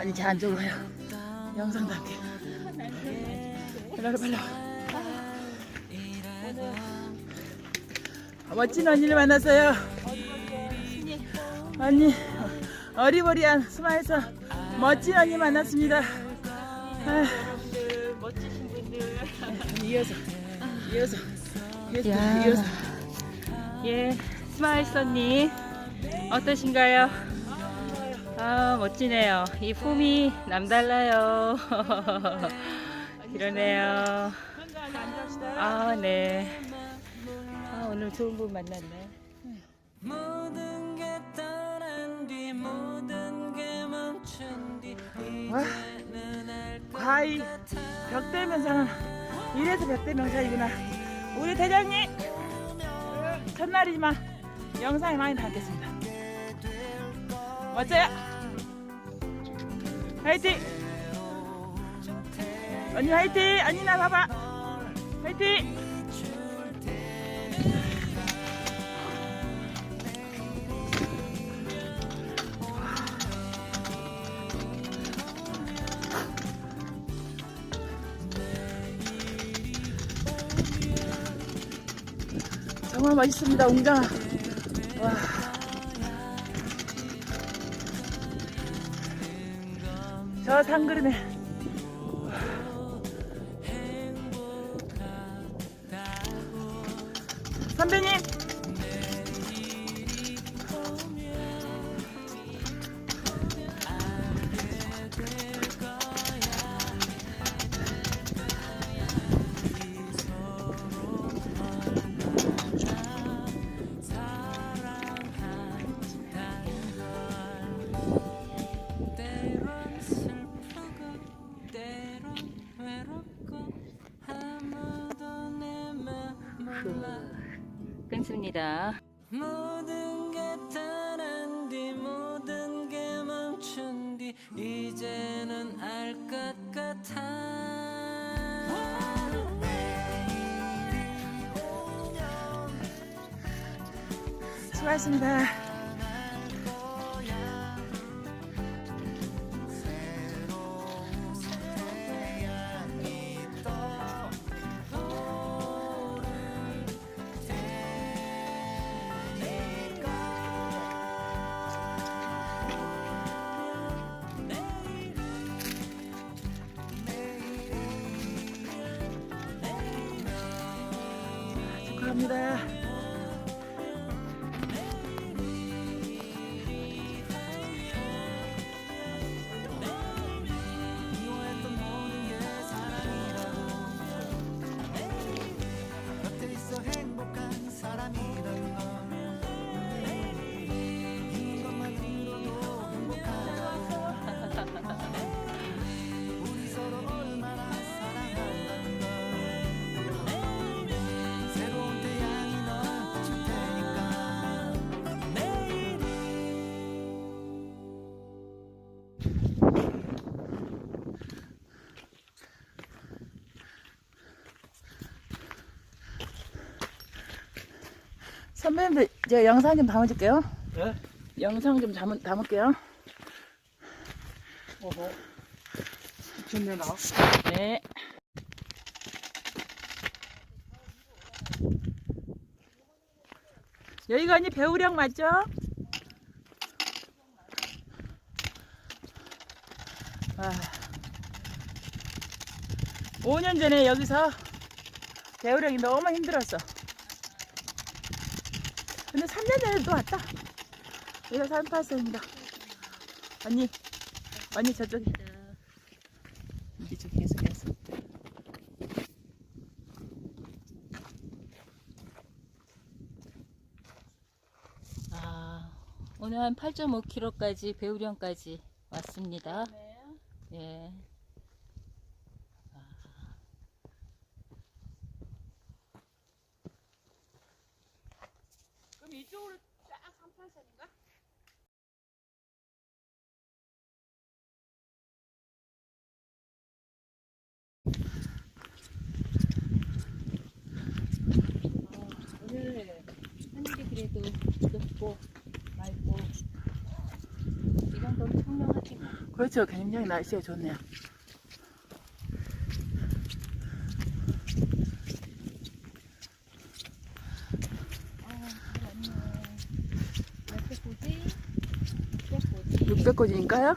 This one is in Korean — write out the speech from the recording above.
아니 쟤안 적어요. 영상 담게. 빨리 빨리. 멋진 언니를 만났어요. 언니 어리버리한 스마일서 멋진 언니 만났습니다. 아, 멋지신 분들. 이어서 이어서 이어서 야. 이어서 예, 스마일서님 어떠신가요? 아 멋지네요. 이 폼이 남달라요. 이러네요. 아 네. 아 오늘 좋은 분 만났네. 와, 과이 벽대 명상은 이래서 벽대 명상이구나. 우리 대장님 첫날이지만 영상에 많이 담겠습니다. 어째요? 화이팅! 언니 화이팅! 언니 나 봐봐. 화이팅! 정말 멋있습니다, 웅장아. 저 산 그림에. 선배님 끊습니다. 모든 게 떠난 뒤 모든 게 멈춘 뒤 이제는 알것 같아 수고하셨습니다. 축하합니다. 선배님들 제가 영상 좀 담아줄게요. 예? 영상 좀 담, 담을게요. 어허. 좋네 나. 네. 여기가 언니 배우령 맞죠? 아. 5년 전에 여기서 배우령이 너무 힘들었어. 근데 3년 전에 또 왔다. 여기가 산파스입니다. 언니, 언니 저쪽에. 이쪽 계속해서. 아 오늘 한 8.5km까지 배우령까지 왔습니다. 예. 위쪽으로 쫙 38선인가? 어, 오늘 하늘이 그래도 높고 맑고 이 정도면 청명하지 뭐. 그렇죠. 굉장히 날씨가 좋네요. 600고지인가요?